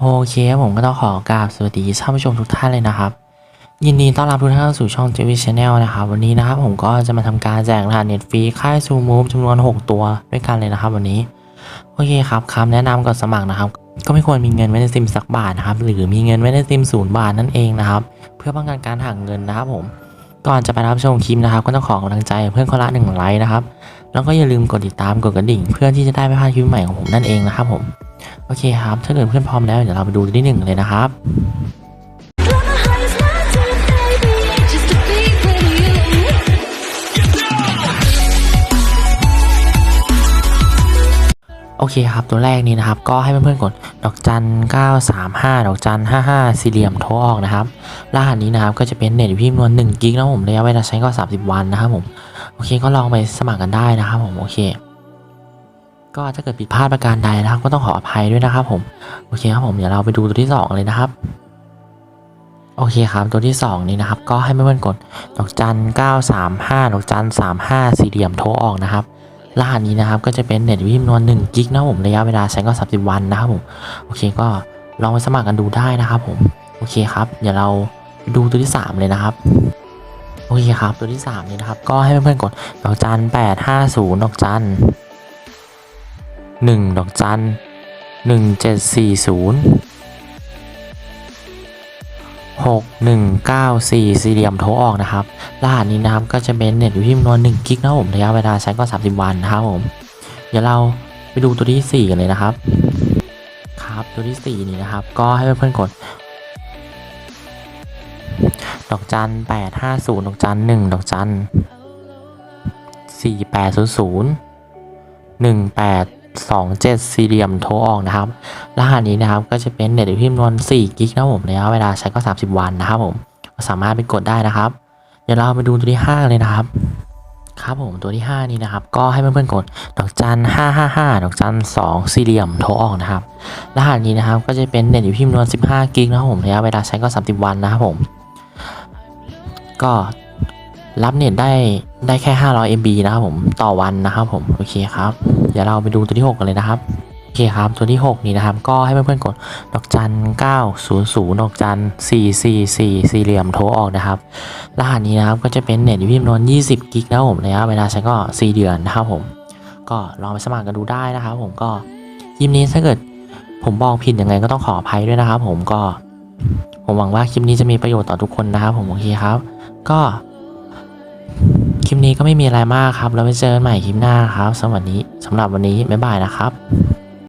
โอเคครับผมก็ต้องขอกราบสวัสดีท่านผู้ชมทุกท่านเลยนะครับ ยินดีต้อนรับทุกท่านเข้าสู่ช่อง j v Channel นะครับ วันนี้นะครับผมก็จะมาทำการแจกรหัสเน็ตฟรีค่ายซูมูฟจำนวน 6 ตัวด้วยกันเลยนะครับ วันนี้ โอเคครับคำแนะนำก่อนสมัครนะครับ ก็ไม่ควรมีเงินไว้ในซิมสักบาทนะครับ หรือมีเงินไว้ในซิมศูนย์บาทนั่นเองนะครับ เพื่อป้องกันการหักเงินนะครับผม ก่อนจะไปรับชมคลิปนะครับ ก็ต้องขอกำลังใจเพื่อนคนละหนึ่งไลค์นะครับ แล้วก็อย่าลืมกดติดตามกดกระดิ่ง เพื่อที่จะได้ไม่พลาดคลิปใหม่ของผมนั่นเองนะครับผม โอเคครับ ถ้าเกิดเพื่อนพร้อมแล้วเดี๋ยวเราไปดูที่หนึ่งเลยนะครับ อเคครับตัวแรกนี้นะครับ ก็ให้เพื่อนๆกดดอกจัน 935 ดอกจัน 55 สี่เหลี่ยมโทรออกนะครับรหัสนี้นะครับก็จะเป็นเน็ตอยู่ที่จำนวน1กิกนะผมระยะเวลาใช้ก็ 30 วันนะครับผมโอเคก็ลองไปสมัครกันได้นะครับผมโอเค ก็ถ้าเกิดผิดพลาดประการใดนะครับ ก็ต้องขออภัยด้วยนะครับผมโอเคครับผมเดี๋ยวเราไปดูตัวที่สองเลยนะครับโอเคครับตัวที่สองนี้นะครับ ก็ให้เพื่อนๆกดดอกจัน 935 ดอกจัน 35 สี่เหลี่ยมโทรออกนะครับ รหัสนี้นะครับก็จะเป็นเน็ตอยู่ที่จำนวน1กิกนะผมระยะเวลาใช้ก็ 30 วันนะครับผมโอเคก็ลองไปสมัครกันดูได้นะครับผมโอเคครับเดี๋ยวเราดูตัวที่ 3 เลยนะครับโอเคครับตัวที่3นี้นะครับ ก็ให้เพื่อนๆกดดอกจัน850ดอกจัน1ดอกจัน1740 6194สี่ เหลี่ยมโทรออกนะครับรหัสนี้นะครับก็จะเป็นเน็ตอยู่ที่จำนวน1กิกนะครับผมระยะเวลาใช้ก็ 30 วันนะครับผมเดี๋ยวเราไปดูตัวที่ 4 กันเลยนะครับ ครับตัวที่ 4 นี้นะครับ ก็ให้เพื่อนๆกดดอกจัน850ดอกจัน1ดอกจัน4800 2.7 สี่เหลี่ยมโทรออกนะครับ รหัสนี้นะครับก็จะเป็นเน็ตอยู่ที่จำนวน4กิกนะผมระยะเวลาใช้ก็ 30 วันนะครับผมสามารถไปกดได้นะครับ เดี๋ยวเราไปดูตัวที่ 5 เลยนะครับ ครับผมตัวที่ 5 นี้นะครับ ก็ให้เพื่อนๆกดดอกจัน 555 ดอกจัน 2 สี่เหลี่ยมโทรออกนะครับ รหัสนี้นะครับก็จะเป็นเน็ตอยู่ที่จำนวน 15 กิกนะครับผมระยะเวลาใช้ก็ 30 วันนะครับผม ก็ รับเน็ตได้ได้แค่ 500 MB นะครับผมต่อวันนะครับผมโอเคครับเดี๋ยวเราไปดูตัวที่ 6 กันเลยนะครับโอเคครับตัวที่ 6 นี้นะครับ ก็ให้เพื่อนๆกดดอกจัน 900 ดอกจัน 444 สี่เหลี่ยมโทรออกนะครับรหัสนี้นะครับก็จะเป็นเน็ตอยู่ที่จำนวน 20 กิกนะครับผมระยะเวลาใช้ก็ 4 เดือนนะครับผม ก็ลองไปสมัครกันดูได้นะครับ ผมก็คลิปนี้ถ้าเกิดผมบอกผิดยังไงก็ต้องขออภัยด้วยนะครับ ผมก็ ผมหวังว่าคลิปนี้จะมีประโยชน์ต่อทุกคนนะครับ ผมโอเคครับ ก็ คลิปนี้ก็ไม่มีอะไรมากครับ แล้วไปเจอกันใหม่คลิปหน้าครับ สวัสดีสำหรับวันนี้ บ๊ายบายนะครับ